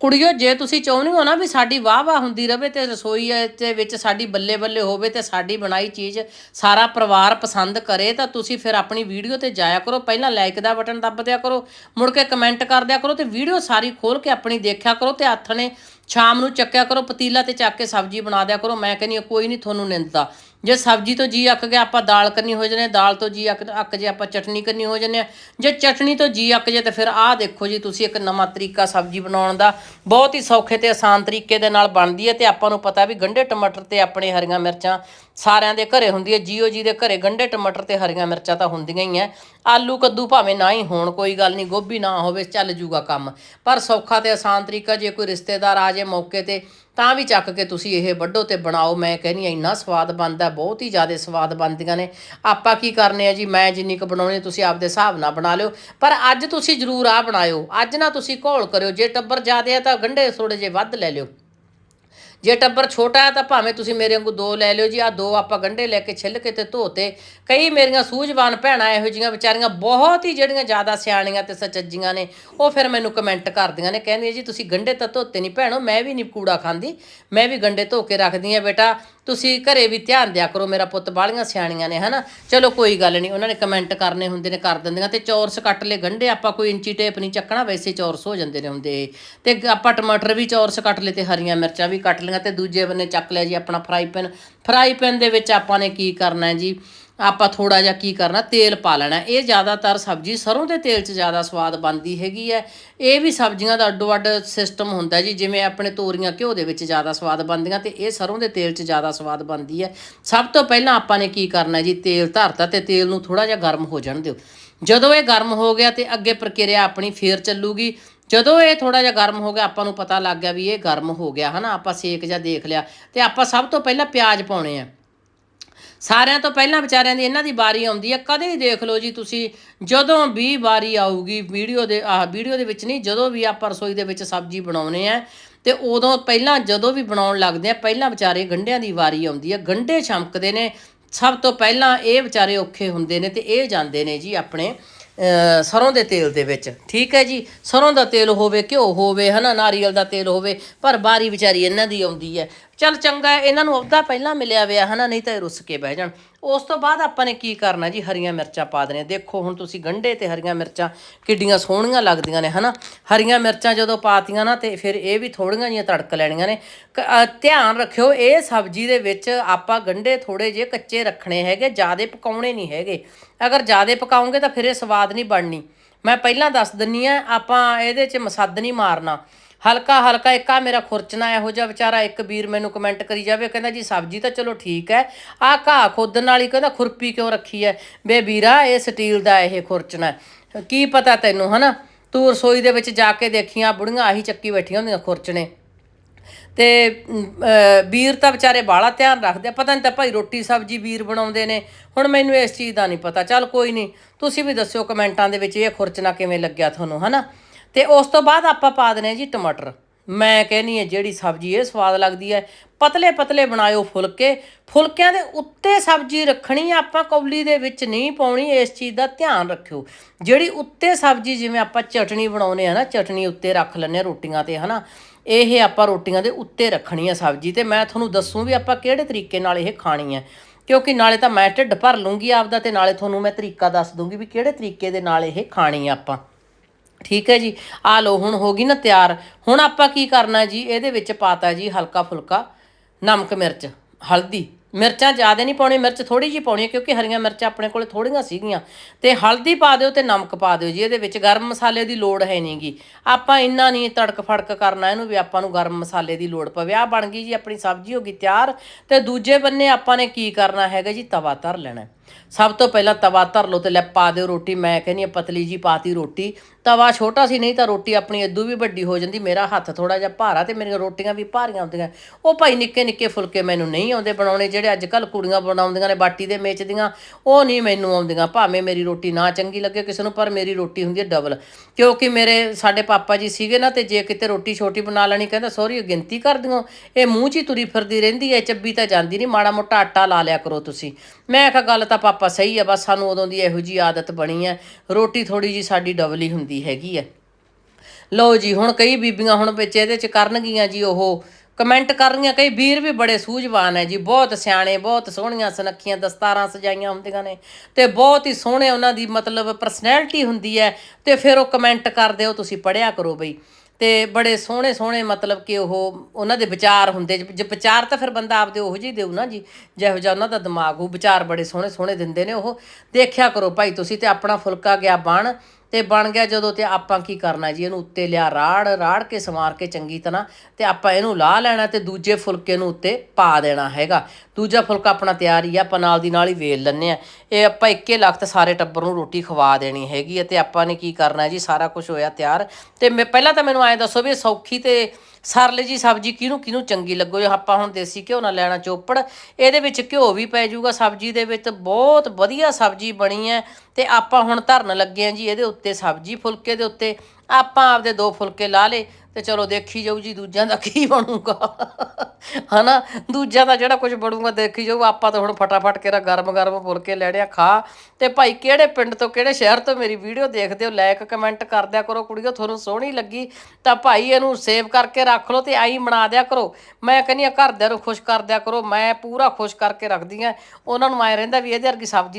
ਕੁੜੀਓ, ਜੇ ਤੁਸੀਂ ਚਾਹੁੰਦੇ ਹੋ ਨਾ ਵੀ ਸਾਡੀ ਵਾਹ ਵਾਹ ਹੁੰਦੀ ਰਵੇ ਤੇ ਰਸੋਈ ਦੇ ਵਿੱਚ ਸਾਡੀ ਬੱਲੇ ਬੱਲੇ ਹੋਵੇ ਤੇ ਸਾਡੀ ਬਣਾਈ ਚੀਜ਼ ਸਾਰਾ ਪਰਿਵਾਰ ਪਸੰਦ ਕਰੇ, ਤਾਂ ਤੁਸੀਂ ਫਿਰ ਆਪਣੀ ਵੀਡੀਓ ਤੇ ਜਾਇਆ ਕਰੋ। ਪਹਿਲਾਂ ਲਾਈਕ ਦਾ ਬਟਨ ਦੱਬ ਦਿਆ ਕਰੋ, ਮੁੜ ਕੇ ਕਮੈਂਟ ਕਰ ਦਿਆ ਕਰੋ ਤੇ ਵੀਡੀਓ ਸਾਰੀ ਖੋਲ ਕੇ ਆਪਣੀ ਦੇਖਿਆ ਕਰੋ ਤੇ ਹੱਥ ਨੇ ਸ਼ਾਮ ਨੂੰ ਚੱਕਿਆ ਕਰੋ, ਪਤੀਲਾ ਤੇ ਚੱਕ ਕੇ ਸਬਜ਼ੀ ਬਣਾ ਦਿਆ ਕਰੋ। ਮੈਂ ਕਹਿੰਦੀ ਹਾਂ, ਕੋਈ ਨਹੀਂ ਤੁਹਾਨੂੰ ਨਿੰਦਦਾ ਜੇ ਸਬਜ਼ੀ ਤੋਂ ਜੀ ਅੱਕ ਗਿਆ, ਆਪਾਂ ਦਾਲ ਕਰਨੀ ਹੋ ਜਨੇ ਦਾਲ ਤੋਂ ਜੀ ਅੱਕ ਅੱਕ ਜੇ ਆਪਾਂ ਚਟਨੀ ਕਰਨੀ ਹੋ ਜਨੇ ਜੇ ਚਟਨੀ ਤੋਂ ਜੀ ਅੱਕ ਜੇ ਤਾਂ ਫਿਰ ਆਹ ਦੇਖੋ ਜੀ, ਤੁਸੀਂ ਇੱਕ ਨਵਾਂ ਤਰੀਕਾ ਸਬਜ਼ੀ ਬਣਾਉਣ ਦਾ ਬਹੁਤ ਹੀ ਸੌਖੇ ਤੇ ਆਸਾਨ ਤਰੀਕੇ ਦੇ ਨਾਲ ਬਣਦੀ ਹੈ ਤੇ ਆਪਾਂ ਨੂੰ ਪਤਾ ਵੀ ਗੰਢੇ ਟਮਾਟਰ ਤੇ ਆਪਣੇ ਹਰੀਆਂ ਮਿਰਚਾਂ ਸਾਰਿਆਂ ਦੇ ਘਰੇ ਹੁੰਦੀ ਹੈ, ਜੀਓ ਜੀ ਦੇ ਘਰੇ ਗੰਢੇ ਟਮਾਟਰ ਤੇ ਹਰੀਆਂ ਮਿਰਚਾਂ ਤਾਂ ਹੁੰਦੀਆਂ ਹੀ ਐ ਆਲੂ ਕੱਦੂ ਭਾਵੇਂ ਨਾ ਹੀ ਹੋਣ, ਕੋਈ ਗੱਲ ਨਹੀਂ, ਗੋਭੀ ਨਾ ਹੋਵੇ, ਚੱਲ ਜੂਗਾ ਕੰਮ। ਪਰ ਸੌਖਾ ਤੇ ਆਸਾਨ ਤਰੀਕਾ ਜੇ ਕੋਈ ਰਿਸ਼ਤੇਦਾਰ ਆ ਜੇ ਮੌਕੇ ਤੇ ਤਾਂ ਵੀ ਚੱਕ ਕੇ ਤੁਸੀਂ ਇਹ ਵੱਢੋ ਤੇ ਬਣਾਓ। ਮੈਂ ਕਹਿੰਦੀ ਹਾਂ, ਇੰਨਾ ਸਵਾਦ ਬਣਦਾ ਬਹੁਤ ਹੀ ਜ਼ਿਆਦਾ ਸਵਾਦ ਬਣਦੀਆਂ ਨੇ। ਆਪਾਂ ਕੀ ਕਰਨੇ ਆ ਜੀ? ਮੈਂ ਜਿੰਨੀ ਕੁ ਬਣਾਉਣੀ ਤੁਸੀਂ ਆਪਦੇ ਹਿਸਾਬ ਨਾਲ ਬਣਾ ਲਿਓ। ਪਰ ਅੱਜ ਤੁਸੀਂ ਜ਼ਰੂਰ ਆ ਬਣਾਇਓ। ਅੱਜ ਨਾ ਤੁਸੀਂ ਘੋਲ ਕਰਿਓ। ਜੇ ਟੱਬਰ ਜ਼ਿਆਦੇ ਆ ਤਾਂ ਗੰਢੇ ਥੋੜੇ ਜਿਹੇ ਵੱਧ ਲੈ ਲਿਓ। ਜੇ ਟੱਬਰ ਛੋਟਾ ਹੈ ਤਾਂ ਭਾਵੇਂ ਤੁਸੀਂ ਮੇਰੇ ਵਾਂਗੂ ਦੋ ਲੈ ਲਿਓ ਜੀ ਆ ਦੋ ਆਪਾਂ ਗੰਢੇ ਲੈ ਕੇ ਛਿੱਲ ਕੇ ਤੇ ਧੋਤੇ ਕਈ ਮੇਰੀਆਂ ਸੂਝਵਾਨ ਭੈਣਾਂ ਇਹੋ ਜਿਹੀਆਂ ਵਿਚਾਰੀਆਂ ਬਹੁਤ ਹੀ ਜਿਹੜੀਆਂ ਜ਼ਿਆਦਾ ਸਿਆਣੀਆਂ ਤੇ ਸੱਚੀਆਂ ਨੇ, ਉਹ ਫਿਰ ਮੈਨੂੰ ਕਮੈਂਟ ਕਰਦੀਆਂ ਨੇ, ਕਹਿੰਦੀਆਂ ਜੀ ਤੁਸੀਂ ਗੰਢੇ ਤਾਂ ਧੋਤੇ ਨਹੀਂ ਭੈਣੋ, ਮੈਂ ਵੀ ਨਹੀਂ ਕੂੜਾ ਖਾਂਦੀ, ਮੈਂ ਵੀ ਗੰਢੇ ਧੋ ਕੇ ਰੱਖਦੀ ਆ ਬੇਟਾ। ਤੁਸੀਂ ਘਰੇ ਵੀ ਧਿਆਨ ਦਿਆ ਕਰੋ, ਮੇਰਾ ਪੁੱਤ ਬਾਲੀਆਂ ਸਿਆਣੀਆਂ ਨੇ, ਹਨਾ? ਚਲੋ ਕੋਈ ਗੱਲ ਨਹੀਂ, ਉਹਨਾਂ ਨੇ ਕਮੈਂਟ ਕਰਨੇ ਹੁੰਦੇ ਨੇ, ਕਰ ਦਿੰਦੀਆਂ ਤੇ ਚੌਰਸ ਕੱਟ ਲੈ ਗੰਢੇ, ਆਪਾਂ ਕੋਈ ਇੰਚੀ ਟੇਪ ਨਹੀਂ ਚੱਕਣਾ, ਵੈਸੇ ਚੌਰਸ ਹੋ ਜਾਂਦੇ ਨੇ ਹੁੰਦੇ। ਤੇ ਆਪਾਂ ਟਮਾਟਰ ਵੀ ਚੌਰਸ ਕੱਟ ਲਏ ਤੇ ਹਰੀਆਂ ਮਿਰਚਾਂ ਵੀ ਕੱਟ ਲਈਆਂ ਤੇ ਦੂਜੇ ਬੰਨੇ ਚੱਕ ਲਿਆ ਜੀ ਆਪਣਾ ਫਰਾਈ ਪੈਨ ਫਰਾਈ ਪੈਨ ਦੇ ਵਿੱਚ ਆਪਾਂ ਨੇ ਕੀ ਕਰਨਾ ਹੈ ਜੀ? ਆਪਾਂ ਥੋੜਾ ਜਿਹਾ ਕੀ ਕਰਨਾ, ਤੇਲ ਪਾ ਲੈਣਾ। ਇਹ ਜ਼ਿਆਦਾਤਰ ਸਬਜ਼ੀ ਸਰੋਂ ਦੇ ਤੇਲ 'ਚ ਜ਼ਿਆਦਾ ਸਵਾਦ ਬਣਦੀ ਹੈਗੀ ਹੈ। ਇਹ ਵੀ ਸਬਜ਼ੀਆਂ ਦਾ ਅੱਡੋ ਅੱਡ ਸਿਸਟਮ ਹੁੰਦਾ ਜੀ, ਜਿਵੇਂ ਆਪਣੇ ਤੋਰੀਆਂ ਘਿਓ ਦੇ ਵਿੱਚ ਜ਼ਿਆਦਾ ਸਵਾਦ ਬਣਦੀਆਂ ਤੇ ਇਹ ਸਰੋਂ ਦੇ ਤੇਲ 'ਚ ਜ਼ਿਆਦਾ ਸਵਾਦ ਬਣਦੀ ਹੈ। ਸਭ ਤੋਂ ਪਹਿਲਾਂ ਆਪਾਂ ਨੇ ਕੀ ਕਰਨਾ ਜੀ, ਤੇਲ ਧਰਤਾ ਤੇ ਤੇਲ ਨੂੰ ਥੋੜਾ ਜਿਹਾ ਗਰਮ ਹੋ ਜਾਣ ਦਿਓ। ਜਦੋਂ ਇਹ ਗਰਮ ਹੋ ਗਿਆ ਤੇ ਅੱਗੇ ਪ੍ਰਕਿਰਿਆ ਆਪਣੀ ਫੇਰ ਚੱਲੂਗੀ। ਜਦੋਂ ਇਹ ਥੋੜਾ ਜਿਹਾ ਗਰਮ ਹੋ ਗਿਆ, ਆਪਾਂ ਨੂੰ ਪਤਾ ਲੱਗ ਗਿਆ ਵੀ ਇਹ ਗਰਮ ਹੋ ਗਿਆ, ਹਨਾ? ਆਪਾਂ ਸੇਕ ਜਾਂ ਦੇਖ ਲਿਆ ਤੇ ਆਪਾਂ ਸਭ ਤੋਂ ਪਹਿਲਾਂ ਪਿਆਜ਼ ਪਾਉਣੇ ਆ। ਸਾਰਿਆਂ ਤੋਂ ਪਹਿਲਾਂ ਵਿਚਾਰਿਆਂ ਦੀ ਇਹਨਾਂ ਦੀ ਵਾਰੀ ਆਉਂਦੀ ਹੈ ਕਦੇ ਦੇਖ ਲਓ ਜੀ ਤੁਸੀਂ, ਜਦੋਂ ਵੀ ਵਾਰੀ ਆਊਗੀ ਵੀਡੀਓ ਦੇ, ਆਹ ਵੀਡੀਓ ਦੇ ਵਿੱਚ ਨਹੀਂ, ਜਦੋਂ ਵੀ ਆਪਾਂ ਰਸੋਈ ਦੇ ਵਿੱਚ ਸਬਜ਼ੀ ਬਣਾਉਨੇ ਆ, ਤੇ ਉਦੋਂ ਪਹਿਲਾਂ ਜਦੋਂ ਵੀ ਬਣਾਉਣ ਲੱਗਦੇ ਆ, ਪਹਿਲਾਂ ਵਿਚਾਰੇ ਗੰਢਿਆਂ ਦੀ ਵਾਰੀ ਆਉਂਦੀ ਹੈ ਗੰਢੇ ਛਮਕਦੇ ਨੇ, ਸਭ ਤੋਂ ਪਹਿਲਾਂ ਇਹ ਵਿਚਾਰੇ ਔਖੇ ਹੁੰਦੇ ਨੇ ਤੇ ਇਹ ਜਾਂਦੇ ਨੇ ਜੀ ਆਪਣੇ, ਅਹ ਸਰੋਂ ਦੇ ਤੇਲ ਦੇ ਵਿੱਚ। ਠੀਕ ਹੈ ਜੀ? ਸਰੋਂ ਦਾ ਤੇਲ ਹੋਵੇ, ਘਿਓ ਹੋਵੇ, ਹਨਾ, ਨਾਰੀਅਲ ਦਾ ਤੇਲ ਹੋਵੇ, ਪਰ ਬਾਰੀ ਵਿਚਾਰੀ ਇਹਨਾਂ ਦੀ ਆਉਂਦੀ ਹੈ। ਚਲ ਚੰਗਾ ਹੈ, ਇਹਨਾਂ ਨੂੰ ਅਹੁਦਾ ਪਹਿਲਾਂ ਮਿਲਿਆ ਹੋਇਆ ਹਨਾ ਨਹੀਂ ਤਾਂ ਇਹ ਰੁੱਸ ਕੇ ਬਹਿ ਜਾਣ। ਉਸ ਤੋਂ ਬਾਅਦ ਆਪਾਂ ਨੇ ਕੀ ਕਰਨਾ ਜੀ? ਹਰੀਆਂ ਮਿਰਚਾਂ ਪਾ ਦੇਣੀਆਂ। ਦੇਖੋ ਹੁਣ ਤੁਸੀਂ ਗੰਢੇ ਤੇ ਹਰੀਆਂ ਮਿਰਚਾਂ ਕਿੱਡੀਆਂ ਸੋਹਣੀਆਂ ਲੱਗਦੀਆਂ ਨੇ ਹਨਾ? ਹਰੀਆਂ ਮਿਰਚਾਂ ਜਦੋਂ ਪਾਤੀਆਂ ਨਾ ਤੇ ਫਿਰ ਇਹ ਵੀ ਥੋੜੀਆਂ ਜੀਆਂ ਤੜਕ ਲੈਣੀਆਂ ਨੇ। ਕ- ਅਹ ਧਿਆਨ ਰੱਖਿਓ ਇਹ ਸਬਜ਼ੀ ਦੇ ਵਿੱਚ ਆਪਾਂ ਗੰਢੇ ਥੋੜੇ ਜਿਹੇ ਕੱਚੇ ਰੱਖਣੇ ਹੈਗੇ ਜਿਆਦੇ ਪਕਾਉਣੇ ਨਹੀਂ ਹੈਗੇ। ਅਗਰ ਜਿਆਦੇ ਪਕਾਉਂਗੇ ਤਾਂ ਫਿਰ ਇਹ ਸਵਾਦ ਨਹੀਂ ਬਣਨੀ। ਮੈਂ ਪਹਿਲਾਂ ਦੱਸ ਦਿੰਨੀ ਆ ਆਪਾਂ ਇਹਦੇ 'ਚ ਮਸੱਦ ਨਹੀਂ ਮਾਰਨਾ। ਹਲਕਾ ਹਲਕਾ ਇੱਕ ਆ, ਮੇਰਾ ਖੁਰਚਣਾ ਇਹੋ ਜਿਹਾ ਵਿਚਾਰਾ, ਇੱਕ ਵੀਰ ਮੈਨੂੰ ਕਮੈਂਟ ਕਰੀ ਜਾਵੇ ਕਹਿੰਦਾ ਜੀ ਸਬਜ਼ੀ ਤਾਂ ਚਲੋ ਠੀਕ ਹੈ ਆ ਘਾਹ ਖੋਦਣ ਵਾਲੀ ਕਹਿੰਦਾ ਖੁਰਪੀ ਕਿਉਂ ਰੱਖੀ ਹੈ? ਬੇ ਵੀਰਾ, ਇਹ ਸਟੀਲ ਦਾ ਇਹ ਖੁਰਚਣਾ ਕੀ ਪਤਾ ਤੈਨੂੰ, ਹਨਾ? ਤੂੰ ਰਸੋਈ ਦੇ ਵਿੱਚ ਜਾ ਕੇ ਦੇਖੀਆਂ ਬੁੜੀਆਂ ਆਹੀ ਚੱਕੀ ਬੈਠੀਆਂ ਹੁੰਦੀਆਂ ਖੁਰਚਣੇ। ਤੇ ਵੀਰ ਤਾਂ ਵਿਚਾਰੇ ਬਾਲਾ ਧਿਆਨ ਰੱਖਦੇ ਪਤਾ ਨਹੀਂ ਤਾਂ ਭਾਈ ਰੋਟੀ ਸਬਜੀ ਵੀਰ ਬਣਾਉਂਦੇ ਨੇ। ਹੁਣ ਮੈਨੂੰ ਇਸ ਚੀਜ਼ ਦਾ ਨਹੀਂ ਪਤਾ। ਚੱਲ ਕੋਈ ਨਹੀਂ ਤੁਸੀਂ ਵੀ ਦੱਸਿਓ ਕਮੈਂਟਾਂ ਦੇ ਵਿੱਚ ਇਹ ਖੁਰਚਣਾ ਕਿਵੇਂ ਲੱਗਿਆ ਤੁਹਾਨੂੰ, ਹਨਾ? ਤੇ ਉਸ ਤੋਂ ਬਾਅਦ ਆਪਾਂ ਪਾ ਦਨੇ ਜੀ ਟਮਾਟਰ। ਮੈਂ ਕਹਿੰਨੀ ਹੈ ਜਿਹੜੀ ਸਬਜ਼ੀ ਇਹ ਸਵਾਦ ਲੱਗਦੀ ਹੈ ਪਤਲੇ ਪਤਲੇ ਬਣਾਇਓ ਫੁਲਕੇ। ਫੁਲਕਿਆਂ ਦੇ ਉੱਤੇ ਸਬਜ਼ੀ ਰੱਖਣੀ ਆ, ਆਪਾਂ ਕੌਲੀ ਦੇ ਵਿੱਚ ਨਹੀਂ ਪਾਉਣੀ ਇਸ ਚੀਜ਼ ਦਾ ਧਿਆਨ ਰੱਖਿਓ। ਜਿਹੜੀ ਉੱਤੇ ਸਬਜ਼ੀ ਜਿਵੇਂ ਆਪਾਂ ਚਟਣੀ ਬਣਾਉਨੇ ਆ ਨਾ ਚਟਣੀ ਉੱਤੇ ਰੱਖ ਲੈਂਦੇ ਆ ਰੋਟੀਆਂ ਤੇ ਹਨਾ? ਇਹ ਆਪਾਂ ਰੋਟੀਆਂ ਦੇ ਉੱਤੇ ਰੱਖਣੀ ਆ ਸਬਜ਼ੀ ਤੇ ਮੈਂ ਤੁਹਾਨੂੰ ਦੱਸੂ ਵੀ ਆਪਾਂ ਕਿਹੜੇ ਤਰੀਕੇ ਨਾਲ ਇਹ ਖਾਣੀ ਹੈ ਕਿਉਂਕਿ ਨਾਲੇ ਤਾਂ ਮੈਂ ਢਿੱਡ ਭਰ ਲੂੰਗੀ ਆਪਦਾ ਤੇ ਨਾਲੇ ਤੁਹਾਨੂੰ ਮੈਂ ਤਰੀਕਾ ਦੱਸ ਦੂੰਗੀ ਵੀ ਕਿਹੜੇ ਤਰੀਕੇ ਦੇ ਨਾਲ ਇਹ ਖਾਣੀ ਆ ਆਪਾਂ। ਠੀਕ ਹੈ ਜੀ। ਆ ਲੋ ਹੁਣ ਹੋ ਗਈ ਨਾ ਤਿਆਰ। ਹੁਣ ਆਪਾਂ ਕੀ ਕਰਨਾ ਜੀ? ਇਹਦੇ ਵਿੱਚ ਪਾਤਾ ਜੀ ਹਲਕਾ ਫੁਲਕਾ ਨਮਕ, ਮਿਰਚ, ਹਲਦੀ। ਮਿਰਚਾਂ ਜ਼ਿਆਦਾ ਨਹੀਂ ਪਾਉਣੀ ਮਿਰਚ ਥੋੜੀ ਜਿਹੀ ਪਾਉਣੀ ਕਿਉਂਕਿ ਹਰੀਆਂ ਮਿਰਚਾਂ ਆਪਣੇ ਕੋਲੇ ਥੋੜੀਆਂ ਸੀਗੀਆਂ। ਤੇ ਹਲਦੀ ਪਾ ਦਿਓ ਤੇ ਨਮਕ ਪਾ ਦਿਓ ਜੀ, ਇਹਦੇ ਵਿੱਚ ਗਰਮ ਮਸਾਲੇ ਦੀ ਲੋੜ ਹੈ ਨਹੀਂਗੀ ਆਪਾਂ ਇੰਨਾ ਨਹੀਂ ਤੜਕ ਫੜਕ ਕਰਨਾ ਇਹਨੂੰ ਵੀ ਆਪਾਂ ਨੂੰ ਗਰਮ ਮਸਾਲੇ ਦੀ ਲੋੜ ਪਵੇ। ਆ ਬਣ ਗਈ ਜੀ ਆਪਣੀ ਸਬਜ਼ੀ ਹੋ ਗਈ ਤਿਆਰ। ਤੇ ਦੂਜੇ ਬੰਨੇ ਆਪਾਂ ਨੇ ਕੀ ਕਰਨਾ ਹੈਗਾ ਜੀ? ਤਵਾ ਧਰ ਲੈਣਾ। ਸਭ ਤੋਂ ਪਹਿਲਾਂ ਤਵਾ ਧਰ ਲਓ ਤੇ ਲੈ ਪਾ ਦਿਓ ਰੋਟੀ। ਮੈਂ ਕਹਿੰਦੀ ਹਾਂ, ਪਤਲੀ ਜੀ ਪਾਤੀ ਰੋਟੀ। ਤਵਾ ਛੋਟਾ ਸੀ ਨਹੀਂ ਤਾਂ ਰੋਟੀ ਆਪਣੀ ਇਦੋਂ ਵੀ ਵੱਡੀ ਹੋ ਜਾਂਦੀ। ਮੇਰਾ ਹੱਥ ਥੋੜਾ ਜਿਹਾ ਭਾਰਾ ਤੇ ਮੇਰੀਆਂ ਰੋਟੀਆਂ ਵੀ ਭਾਰੀਆਂ ਹੁੰਦੀਆਂ। ਉਹ ਭਾਈ ਨਿੱਕੇ ਨਿੱਕੇ ਫੁਲਕੇ ਮੈਨੂੰ ਨਹੀਂ ਆਉਂਦੇ ਬਣਾਉਣੇ, ਜਿਹੜੇ ਅੱਜ ਕੱਲ ਕੁੜੀਆਂ ਬਣਾਉਂਦੀਆਂ ਨੇ, ਬਾਟੀ ਦੇ ਮੇਚ ਦੀਆਂ, ਉਹ ਨਹੀਂ ਮੈਨੂੰ ਆਉਂਦੀਆਂ। ਭਾਵੇਂ ਮੇਰੀ ਰੋਟੀ ਨਾ ਚੰਗੀ ਲੱਗੇ ਕਿਸੇ ਨੂੰ, ਪਰ ਮੇਰੀ ਰੋਟੀ ਹੁੰਦੀ ਹੈ ਡਬਲ ਕਿਉਂਕਿ ਮੇਰੇ, ਸਾਡੇ ਪਾਪਾ ਜੀ ਸੀਗੇ ਨਾ ਤੇ ਜੇ ਕਿਤੇ ਰੋਟੀ ਛੋਟੀ ਬਣਾ ਲੈਣੀ, ਕਹਿੰਦਾ, ਸੌਰੀ ਗਿਣਤੀ ਕਰ ਦਿਓ। ਇਹ ਮੂੰਹ 'ਚ ਹੀ ਤੁਰੀ ਫਿਰਦੀ ਰਹਿੰਦੀ ਹੈ ਚੱਬੀ ਤਾਂ ਜਾਂਦੀ ਨਹੀਂ। ਮਾੜਾ ਮੋਟਾ ਆਟਾ ਲਾ ਲਿਆ ਕਰੋ ਤੁਸੀਂ। ਮੈਂ ਕਿਹਾ ਗੱਲ ਤਾਂ ਪਾਪਾ ਸਹੀ ਆ, ਬਸ ਸਾਨੂੰ ਉਦੋਂ ਦੀ ਇਹੋ ਜੀ ਆਦਤ ਬਣੀ ਹੈ ਰੋਟੀ ਥੋੜੀ ਜੀ ਸਾਡੀ ਡਬਲ ਹੀ ਹੁੰਦੀ ਹੈਗੀ ਹੈ ਲਓ ਜੀ, ਹੁਣ ਕਈ ਬੀਬੀਆਂ ਹੁਣ ਵਿੱਚ ਇਹਦੇ ਚ ਕਰਨਗੀਆਂ ਜੀ ਉਹ। ਕਮੈਂਟ ਕਰਨੀਆਂ ਕਈ ਵੀਰ ਵੀ ਬੜੇ ਸੂਝਵਾਨ ਹੈ ਜੀ। ਬਹੁਤ ਸਿਆਣੇ, ਬਹੁਤ ਸੋਹਣੀਆਂ ਸੁਨੱਖੀਆਂ ਦਸਤਾਰਾਂ ਸਜਾਈਆਂ ਹੁੰਦੀਆਂ ਨੇ। ਤੇ ਬਹੁਤ ਹੀ ਸੋਹਣੇ ਉਹਨਾਂ ਦੀ ਮਤਲਬ ਪਰਸਨੈਲਿਟੀ ਹੁੰਦੀ ਹੈ। ਤੇ ਫਿਰ ਉਹ ਕਮੈਂਟ ਕਰਦੇ ਹੋ ਤੁਸੀਂ ਪੜਿਆ ਕਰੋ ਬਈ। ਤੇ ਬੜੇ ਸੋਹਣੇ ਸੋਹਣੇ ਮਤਲਬ ਕਿ ਉਹ ਉਹਨਾਂ ਦੇ ਵਿਚਾਰ ਹੁੰਦੇ ਜੇ ਵਿਚਾਰ ਤਾਂ ਫਿਰ ਬੰਦਾ ਆਪਦੇ ਉਹੋ ਜਿਹੇ ਦੇਊ ਨਾ ਜੀ, ਜਿਹੋ ਜਿਹਾ ਉਹਨਾਂ ਦਾ ਦਿਮਾਗ ਉਹ ਵਿਚਾਰ ਬੜੇ ਸੋਹਣੇ ਸੋਹਣੇ ਦਿੰਦੇ ਨੇ ਉਹ। ਦੇਖਿਆ ਕਰੋ ਭਾਈ ਤੁਸੀਂ ਤੇ ਆਪਣਾ ਫੁਲਕਾ ਗਿਆ ਬਣ ਤੇ ਬਣ ਗਿਆ ਜਦੋਂ ਤੇ ਆਪਾਂ ਕੀ ਕਰਨਾ ਜੀ, ਇਹਨੂੰ ਉੱਤੇ ਲਿਆ ਰਾੜ ਰਾੜ ਕੇ ਸਮਾਰ ਕੇ ਚੰਗੀ ਤਰ੍ਹਾਂ ਤੇ ਆਪਾਂ ਇਹਨੂੰ ਲਾ ਲੈਣਾ ਤੇ ਦੂਜੇ ਫੁਲਕੇ ਨੂੰ ਉੱਤੇ ਪਾ ਦੇਣਾ ਹੈਗਾ। ਦੂਜਾ ਫੁਲਕਾ ਆਪਣਾ ਤਿਆਰ ਹੀ ਆ, ਆਪਾਂ ਨਾਲ ਦੀ ਨਾਲ ਹੀ ਵੇਲ ਲੈਣੇ ਆ ਇਹ ਆਪਾਂ ਇੱਕੇ ਲਖਤ ਸਾਰੇ ਟੱਬਰ ਨੂੰ ਰੋਟੀ ਖਵਾ ਦੇਣੀ ਹੈਗੀ ਹੈ ਤੇ ਆਪਾਂ ਨੇ ਕੀ ਕਰਨਾ ਜੀ, ਸਾਰਾ ਕੁਝ ਹੋਇਆ ਤਿਆਰ। ਤੇ ਮੈਂ ਪਹਿਲਾਂ ਤਾਂ ਮੈਨੂੰ ਐਂ ਦੱਸੋ ਵੀ ਸੌਖੀ ਤੇ ਸਰਲ ਜੀ ਸਬਜ਼ੀ ਕਿਹਨੂੰ ਕਿਹਨੂੰ ਚੰਗੀ ਲੱਗੋ? ਜੇ ਆਪਾਂ ਹੁਣ ਦੇਸੀ ਘਿਓ ਨਾਲ ਲੈਣਾ ਚੋਪੜ, ਇਹਦੇ ਵਿੱਚ ਘਿਓ ਵੀ ਪੈ ਜਾਊਗਾ। ਸਬਜ਼ੀ ਦੇ ਵਿੱਚ ਬਹੁਤ ਵਧੀਆ ਸਬਜ਼ੀ ਬਣੀ ਹੈ ਤੇ ਆਪਾਂ ਹੁਣ ਧਰਨ ਲੱਗੇ ਆ ਜੀ ਇਹਦੇ ਉੱਤੇ ਸਬਜ਼ੀ ਫੁਲਕੇ ਦੇ ਉੱਤੇ। ਆਪਾਂ ਆਪਦੇ ਦੋ ਫੁਲਕੇ ਲਾ ਲੇ ਤੇ ਚਲੋ ਦੇਖੀ ਜਾਊ ਜੀ ਦੂਜਿਆਂ ਦਾ ਕੀ ਬਣੂਗਾ। ਹਨਾ? ਦੂਜਿਆਂ ਦਾ ਜਿਹੜਾ ਕੁਝ ਬਣੂਗਾ ਦੇਖੀ ਜਾਊ। ਆਪਾਂ ਤਾਂ ਹੁਣ ਫਟਾਫਟ ਕੇਰਾ ਗਰਮ ਗਰਮ ਫੁਲਕੇ ਲੈਣਿਆ ਖਾ। ਤੇ ਭਾਈ ਕਿਹੜੇ ਪਿੰਡ ਤੋਂ, ਕਿਹੜੇ ਸ਼ਹਿਰ ਤੋਂ ਮੇਰੀ ਵੀਡੀਓ ਦੇਖਦੇ ਹੋ ਲਾਈਕ ਕਮੈਂਟ ਕਰ ਦਿਆ ਕਰੋ ਕੁੜੀਓ, ਤੁਹਾਨੂੰ ਸੋਹਣੀ ਲੱਗੀ। ਤਾਂ ਭਾਈ ਇਹਨੂੰ ਸੇਵ ਕਰਕੇ ਰੱਖ ਲਓ ਤੇ ਆਈ ਬਣਾ ਦਿਆ ਕਰੋ। ਮੈਂ ਕਹਿੰਦੀ ਆ ਘਰਦਿਆਂ ਨੂੰ ਖੁਸ਼ ਕਰ ਦਿਆ ਕਰੋ। ਮੈਂ ਪੂਰਾ ਖੁਸ਼ ਕਰਕੇ ਰੱਖਦੀ ਆ ਉਹਨਾਂ ਨੂੰ ਐ ਰਹਿੰਦਾ ਵੀ ਇਹਦੇ ਵਰਗੀ ਸਬਜ਼ੀ